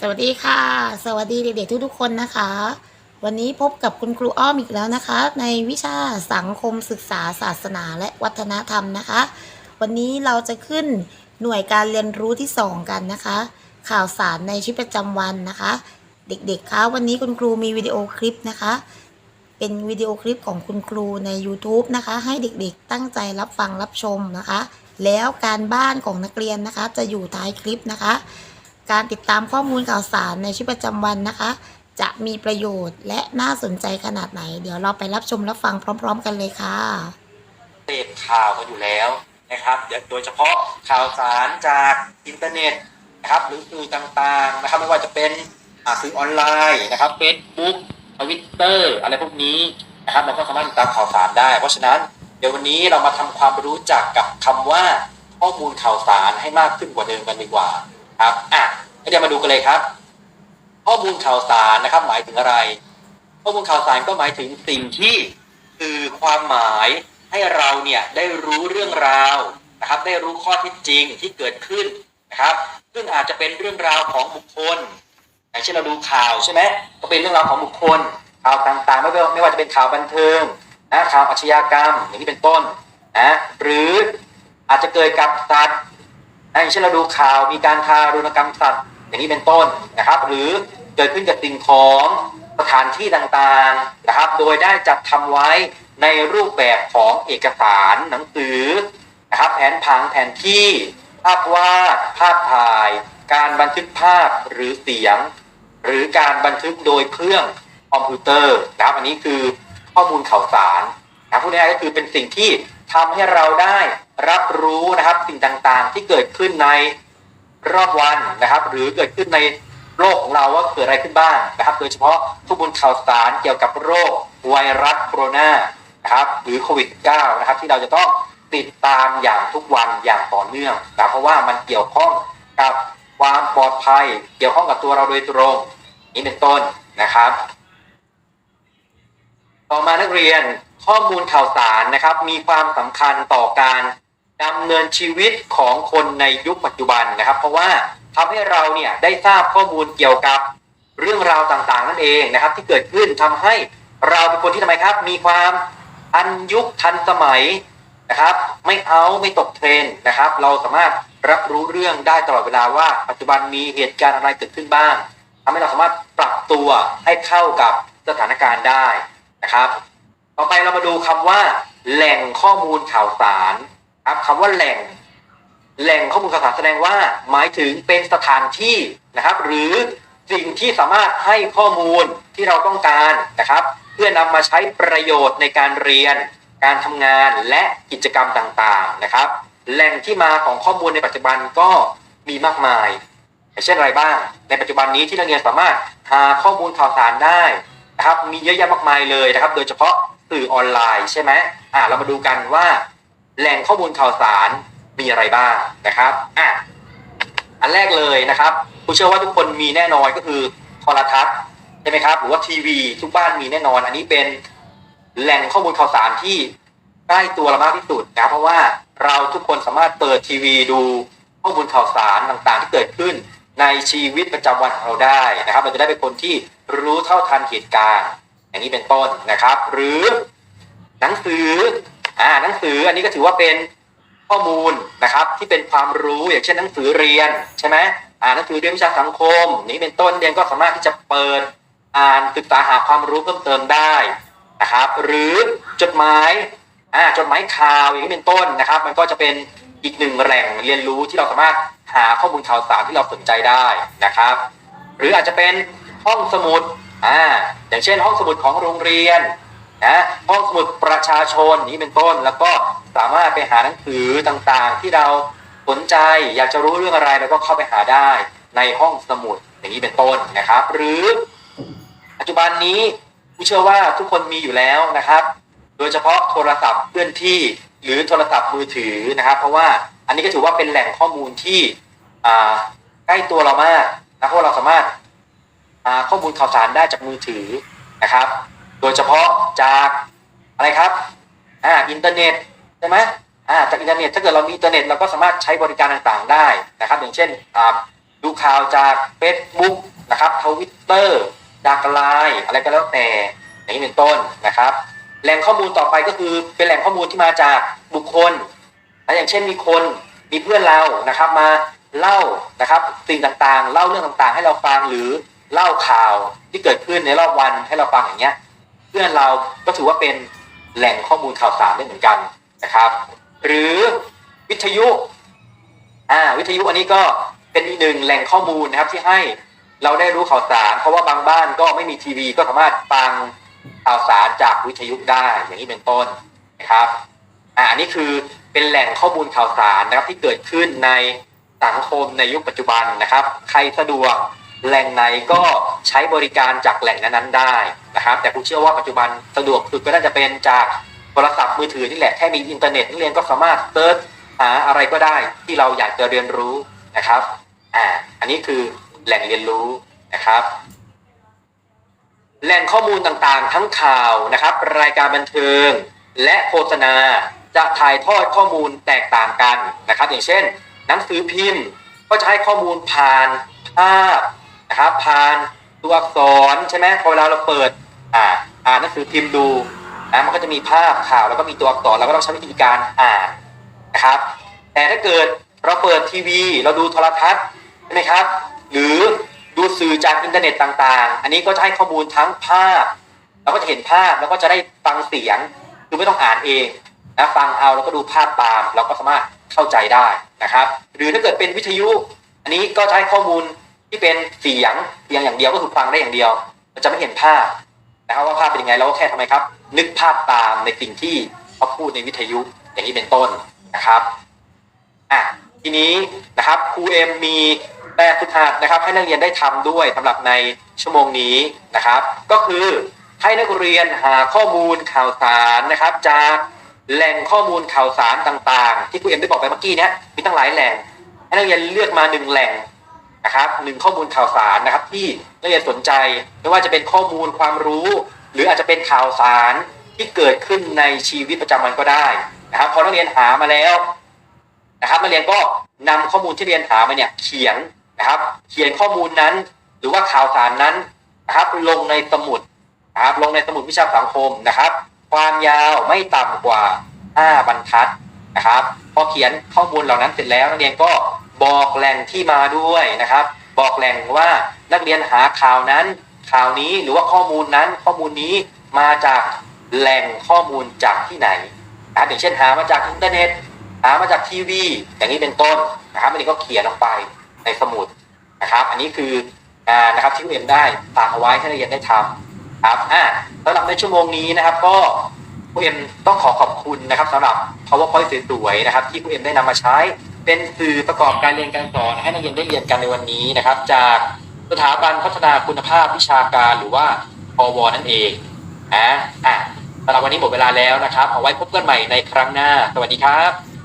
สวัสดีค่ะ สวัสดีเด็กๆทุกๆคนนะคะ วันนี้พบกับคุณครูอ้อมอีกแล้วนะคะ ในวิชาสังคมศึกษาศาสนาและวัฒนธรรมนะคะ วันนี้เราจะขึ้นหน่วยการเรียนรู้ที่ 2 กันนะคะ ข่าวสารในชีวิตประจำวันนะคะ เด็กๆคะวันนี้คุณครูมีวิดีโอคลิปนะคะ เป็นวิดีโอคลิปของคุณครูใน YouTube นะคะ ให้เด็กๆตั้งใจรับฟังรับชมนะคะ แล้วการบ้านของนักเรียนนะคะ จะอยู่ท้ายคลิปนะคะ การติดตามข้อมูลข่าวสารในชีวิตประจำวันนะคะ จะมีประโยชน์และน่าสนใจขนาดไหน เดี๋ยวเราไปรับชมรับฟังพร้อม ๆ กันเลยค่ะเสพข่าวกันอยู่แล้วนะครับโดยเฉพาะข่าวสารจากอินเทอร์เน็ตนะครับหรือสื่อต่างๆนะครับไม่ว่าจะเป็นอ่าสื่อออนไลน์นะครับเฟซบุ๊กทวิตเตอร์อะไรพวกนี้นะครับเราก็สามารถติดตามข่าวสารได้ เพราะฉะนั้นเดี๋ยววันนี้เรามาทำความรู้จักกับคำว่าข้อมูลข่าวสารให้มากขึ้นกว่าเดิมกันดีกว่า ครับอะงั้นเดี๋ยวมาดูกันเลยครับ ข้อมูลข่าวสารนะครับ หมายถึงอะไร ข้อมูลข่าวสารก็หมายถึงสิ่งที่คือความหมายให้เราเนี่ยได้รู้เรื่องราวนะครับ ได้รู้ข้อเท็จจริงที่เกิดขึ้นนะครับ ซึ่งอาจจะเป็นเรื่องราวของบุคคลอย่างเช่นเราดูข่าวใช่ไหมก็เป็นเรื่องราวของบุคคลข่าวต่างๆ ไม่ว่าไม่ว่าจะเป็นข่าวบันเทิงนะข่าวอาชญากรรมอย่างนี้เป็นต้นนะหรืออาจจะเกิดกับสัตว์ นะอย่างเช่นเราดูข่าวมีการทารุณกรรมสัตว์อย่างนี้เป็นต้นนะครับ หรือเกิดขึ้นกับสิ่งของสถานที่ต่างๆนะครับ โดยได้จัดทำไว้ในรูปแบบของเอกสารหนังสือนะครับ แผนผังแผนที่ ภาพวาดภาพถ่าย การบันทึกภาพหรือเสียง หรือการบันทึกโดยเครื่องคอมพิวเตอร์นะครับอันนี้คือข้อมูลข่าวสารนะพูดง่ายๆก็คือเป็นสิ่งที่ทำให้เราได้ รับรู้นะครับสิ่งต่างๆ ที่เกิดขึ้นในรอบวันนะครับ หรือเกิดขึ้นในโลกของเราว่าเกิดอะไรขึ้นบ้างนะครับ โดยเฉพาะข้อมูลข่าวสารเกี่ยวกับโรคไวรัสโคโรนานะครับหรือโควิด -19 นะครับ ที่เราจะต้องติดตามอย่างทุกวันอย่างต่อเนื่องนะเพราะว่ามันเกี่ยวข้องกับความปลอดภัย เกี่ยวข้องกับตัวเราโดยตรงนี้เป็นต้นนะครับ ต่อมานักเรียนข้อมูลข่าวสารนะครับ มีความสำคัญต่อการ ดำเนินชีวิตของคนในยุคปัจจุบันนะครับ เพราะว่าทำให้เราเนี่ยได้ทราบข้อมูลเกี่ยวกับเรื่องราวต่างๆ นั่นเองนะครับ ที่เกิดขึ้นทำให้เราเป็นคนที่ทำไมครับ มีความทันยุคทันสมัยนะครับ ไม่เอาไม่ตกเทรนนะครับ เราสามารถรับรู้เรื่องได้ตลอดเวลาว่าปัจจุบันมีเหตุการณ์อะไรเกิดขึ้นบ้างทำให้เราสามารถปรับตัวให้เข้ากับสถานการณ์ได้นะครับ ต่อไปเรามาดูคำว่า แหล่งข้อมูลข่าวสาร ครับคำว่าแหล่ง แหล่งข้อมูลข่าวสารแสดงว่า หมายถึงเป็นสถานที่นะครับ หรือสิ่งที่สามารถให้ข้อมูลที่เราต้องการนะครับ เพื่อนำมาใช้ประโยชน์ในการเรียน การทำงานและกิจกรรมต่างๆนะครับ แหล่งที่มาของข้อมูลในปัจจุบันก็มีมากมายอย่างเช่นอะไรบ้าง ในปัจจุบันนี้ที่นักเรียนสามารถหาข้อมูลข่าวสารได้นะครับ มีเยอะแยะมากมายเลยนะครับ โดยเฉพาะสื่อออนไลน์ใช่ไหมอ่าเรามาดูกันว่า แหล่งข้อมูลข่าวสารมีอะไรบ้างนะครับอะอันแรกเลยนะครับผมเชื่อว่าทุกคนมีแน่นอนก็คือโทรทัศน์ใช่ไหมครับ หรือว่าทีวี ทุกบ้านมีแน่นอน อันนี้เป็นแหล่งข้อมูลข่าวสารที่ใกล้ตัวเรามากที่สุดนะเพราะว่าเราทุกคนสามารถเปิดทีวีดูข้อมูลข่าวสารต่างๆ ที่เกิดขึ้นในชีวิตประจำวันของเราได้นะครับเราจะได้เป็นคนที่รู้เท่าทันเหตุการณ์อย่างนี้เป็นต้นนะครับ หรือหนังสือ อ่าหนังสืออันนี้ก็ถือว่าเป็นข้อมูลนะครับที่เป็นความรู้อย่างเช่นหนังสือเรียนใช่ไหมอ่าหนังสือเรียนวิชาสังคม นี้เป็นต้นเรียนก็สามารถที่จะเปิดอ่านศึกษาหาความรู้เพิ่มเติมได้นะครับหรือจดหมายอ่าจดหมายข่าวอย่างนี้เป็นต้นนะครับ มันก็จะเป็นอีกหนึ่งแหล่งเรียนรู้ที่เราสามารถหาข้อมูลข่าวสารที่เราสนใจได้นะครับ หรืออาจจะเป็นห้องสมุดอ่าอย่างเช่น ห้องสมุดของโรงเรียน นะห้องสมุดประชาชนนี้เป็นต้น แล้วก็สามารถไปหาหนังสือต่างๆ ที่เราสนใจอยากจะรู้เรื่องอะไรเราก็เข้าไปหาได้ในห้องสมุดอย่างนี้เป็นต้นนะครับ หรือ ปัจจุบันนี้ผู้เชื่อว่าทุกคนมีอยู่แล้วนะครับ โดยเฉพาะโทรศัพท์เคลื่อนที่หรือโทรศัพท์มือถือนะครับ เพราะว่าอันนี้ก็ถือว่าเป็นแหล่งข้อมูลที่ใกล้ตัวเรามากนะเพราะเราสามารถหาข้อมูลข่าวสารได้จากมือถือนะครับ โดยเฉพาะจากอะไรครับอ่าอินเทอร์เน็ตใช่ไหมอ่าจากอินเทอร์เน็ตถ้าเกิดเรามีอินเทอร์เน็ตเราก็สามารถใช้บริการต่างๆได้นะครับ อย่างเช่นอ่าดูข่าวจาก Facebook นะครับทวิตเตอร์จากไลน์อะไรก็แล้วแต่อย่างนี้เป็นต้นนะครับ แหล่งข้อมูลต่อไปก็คือเป็นแหล่งข้อมูลที่มาจากบุคคลนะอย่างเช่นมีคนมีเพื่อนเรานะครับมาเล่านะครับสิ่งต่างๆ เล่าเรื่องต่างๆ ให้เราฟังหรือเล่าข่าวที่เกิดขึ้นในรอบวันให้เราฟังอย่างเงี้ย พื่อนเราก็ถือว่าเป็นแหล่งข้อมูลข่าวสารได้เหมือนกันนะครับ หรือวิทยุอ่าวิทยุอันนี้ก็เป็นอีกหนึ่งแหล่งข้อมูลนะครับที่ให้เราได้รู้ข่าวสาร เพราะว่าบางบ้านก็ไม่มีทีวีก็สามารถฟังข่าวสารจากวิทยุได้อย่างนี้เป็นต้นนะครับอ่าอันนี้คือเป็นแหล่งข้อมูลข่าวสารนะครับที่เกิดขึ้นในสังคมในยุคปัจจุบันนะครับ ใครสะดวก แหล่งไหนก็ใช้บริการจากแหล่งนั้นๆได้นะครับแต่ผมเชื่อว่าปัจจุบันสะดวกสุดก็น่าจะเป็นจากโทรศัพท์มือถือนี่แหละแค่มีอินเทอร์เน็ตนักเรียนก็สามารถเซิร์ชหาอะไรก็ได้ที่เราอยากจะเรียนรู้นะครับอ่าอันนี้คือแหล่งเรียนรู้นะครับ แหล่งข้อมูลต่างๆ ทั้งข่าวนะครับ รายการบันเทิง และโฆษณาจะถ่ายทอดข้อมูลแตกต่างกันนะครับ อย่างเช่น หนังสือพิมพ์ก็จะให้ข้อมูลผ่านภาพ นะครับผ่านตัวอักษรใช่ไหมพอเวลาเราเปิด อ่า อ่านหนังสือพิมพ์ดูนะมันก็จะมีภาพข่าวแล้วก็มีตัวอักษรเราก็ต้องใช้วิธีการอ่านนะครับ แต่ถ้าเกิดเราเปิดทีวี เราดูโทรทัศน์ใช่ไหมครับ หรือดูสื่อจากอินเทอร์เน็ตต่างๆ อันนี้ก็จะให้ข้อมูลทั้งภาพเราก็จะเห็นภาพแล้วก็จะได้ฟังเสียงคือไม่ต้องอ่านเองนะฟังเอาแล้วก็ดูภาพตาม เราก็สามารถเข้าใจได้นะครับ หรือถ้าเกิดเป็นวิทยุ อันนี้ก็จะให้ข้อมูล ที่เป็นเสียงเพียงอย่างเดียวก็คือฟังได้อย่างเดียว มันจะไม่เห็นภาพนะครับว่าภาพเป็นยังไงเราก็แค่ทำไมครับ นึกภาพตามในสิ่งที่เขาพูดในวิทยุอย่างนี้เป็นต้นนะครับอะทีนี้นะครับครูเอ็มมีแบบฝึกหัดนะครับ ให้นักเรียนได้ทำด้วยสำหรับในชั่วโมงนี้นะครับ ก็คือให้นักเรียนหาข้อมูลข่าวสารนะครับ จากแหล่งข้อมูลข่าวสารต่างๆ ที่ครูเอ็มได้บอกไปเมื่อกี้เนี้ยมีตั้งหลายแหล่งให้นักเรียนเลือกมาหนึ่งแหล่ง นะครับหนึ่งข้อมูลข่าวสารนะครับ ที่นักเรียนสนใจไม่ว่าจะเป็นข้อมูลความรู้ หรืออาจจะเป็นข่าวสารที่เกิดขึ้นในชีวิตประจำวันก็ได้นะครับพอนักเรียนหามาแล้วนะครับนักเรียนก็นำข้อมูลที่เรียนหามาเนี่ยเขียนนะครับ เขียนข้อมูลนั้น หรือว่าข่าวสารนั้นนะครับลงในสมุดนะครับลงในสมุดวิชาสังคมนะครับ ความยาวไม่ต่ำกว่า 5 บรรทัดนะครับ พอเขียนข้อมูลเหล่านั้นเสร็จแล้วนักเรียนก็ บอกแหล่งที่มาด้วยนะครับ บอกแหล่งว่านักเรียนหาข่าวนั้น ข่าวนี้หรือว่าข้อมูลนั้นข้อมูลนี้มาจากแหล่งข้อมูลจากที่ไหนนะครับอย่างเช่นหามาจากอินเทอร์เน็ต หามาจากทีวี อย่างนี้เป็นต้นนะครับอันนี้ก็เขียนลงไปในสมุดนะครับ อันนี้คืองานนะครับที่ครูเอ็มได้ฝากเอาไว้ให้นักเรียนได้ทำครับอ่าสำหรับในชั่วโมงนี้นะครับ ก็ครูเอ็มต้องขอขอบคุณนะครับสำหรับ powerpoint สวยๆนะครับ ที่ครูเอ็มได้นำมาใช้ เป็นสื่อประกอบการเรียนการสอน ให้นักเรียนได้เรียนกันในวันนี้นะครับ จากสถาบันพัฒนาคุณภาพวิชาการหรือว่าพวนั่นเองนะอะสำหรับวันนี้หมดเวลาแล้วนะครับ เอาไว้พบกันใหม่ในครั้งหน้า สวัสดีครับ